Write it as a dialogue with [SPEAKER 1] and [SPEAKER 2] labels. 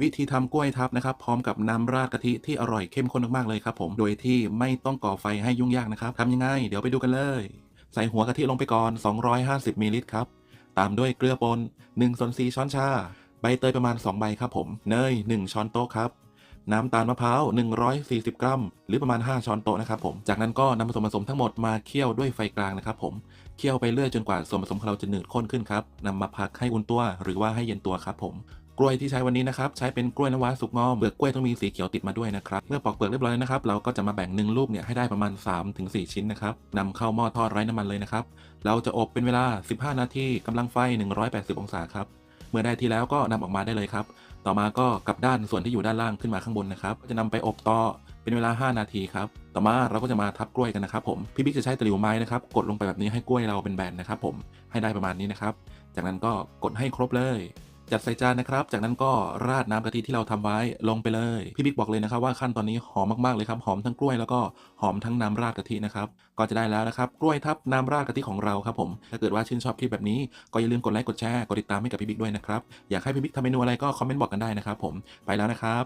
[SPEAKER 1] วิธีทำกล้วยทับนะครับ พร้อมกับน้ำราดกะทิที่อร่อยเข้มข้นมากๆเลยครับผมโดยที่ไม่ต้องก่อไฟให้ยุ่งยากนะครับทำยังไง เดี๋ยวไปดูกันเลย ใส่หัวกะทิลงไปก่อน 250มิลลิลิตรครับตามด้วยเกลือป่น1ส่วน4ช้อนชา ใบเตยประมาณ 2 ใบครับผมเนย1ช้อนโต๊ะครับ น้ำตาลมะพร้าว 140 กรัม หรือประมาณ 5 ช้อนโต๊ะนะครับผม จากนั้นก็นำผส่วนผสมทั้งหมดมาเคี่ยวด้วยไฟกลางนะครับผมเคี่ยวไปเรื่อยจนกว่าส่วนผสมของเราจะหนืดข้นขึ้นครับนำมาพักให้อุ่นตัวหรือว่าให้เย็นตัวครับผมกล้วยที่ใช้วันนี้นะครับใช้เป็นกล้วยน้ำว้าสุกงอมเปลือกกล้วยต้องมีสีเขียวติดมาด้วยนะครับเมื่อปอกเปลือกเรียบร้อยนะครับเราก็จะมาแบ่งหนึ่งลูกเนี่ยให้ได้ประมาณ 3-4 ชิ้นนะครับนำเข้าหม้อทอดไร้น้ำมันเลยนะครับเราจะอบเป็นเวลา 15 นาทีกำลังไฟ 180 องศาครับเมื่อได้ที่แล้วก็นำออกมาได้เลยครับ ต่อมาก็กลับด้านส่วนที่อยู่ด้านล่างขึ้นมาข้างบนนะครับก็จะนำไปอบต่อเป็นเวลา 5 นาทีครับ ต่อมาเราก็จะมาทับกล้วยกันนะครับผม พี่บิ๊กจะใช้ตะหลิวไม้นะครับ กดลงไปแบบนี้ให้กล้วยเราเป็นแบนนะครับผม ให้ได้ประมาณนี้นะครับ จากนั้นก็กดให้ครบเลย จัดใส่จานนะครับ จากนั้นก็ราดน้ำกะทิที่เราทำไว้ลงไปเลย พี่บิ๊กบอกเลยนะครับว่าขั้นตอนนี้หอมมากๆเลยครับหอมทั้งกล้วยแล้วก็หอมทั้งน้ำราดกะทินะครับ ก็จะได้แล้วนะครับกล้วยทับน้ำราดกะทิของเราครับผมถ้าเกิดว่าชื่นชอบคลิปแบบนี้ก็อย่าลืมกดไลค์กดแชร์กดติดตามให้กับพี่บิ๊กด้วยนะครับอยากให้พี่บิ๊กทำเมนูอะไรก็คอมเมนต์บอกกันได้นะครับผมไปแล้วนะครับ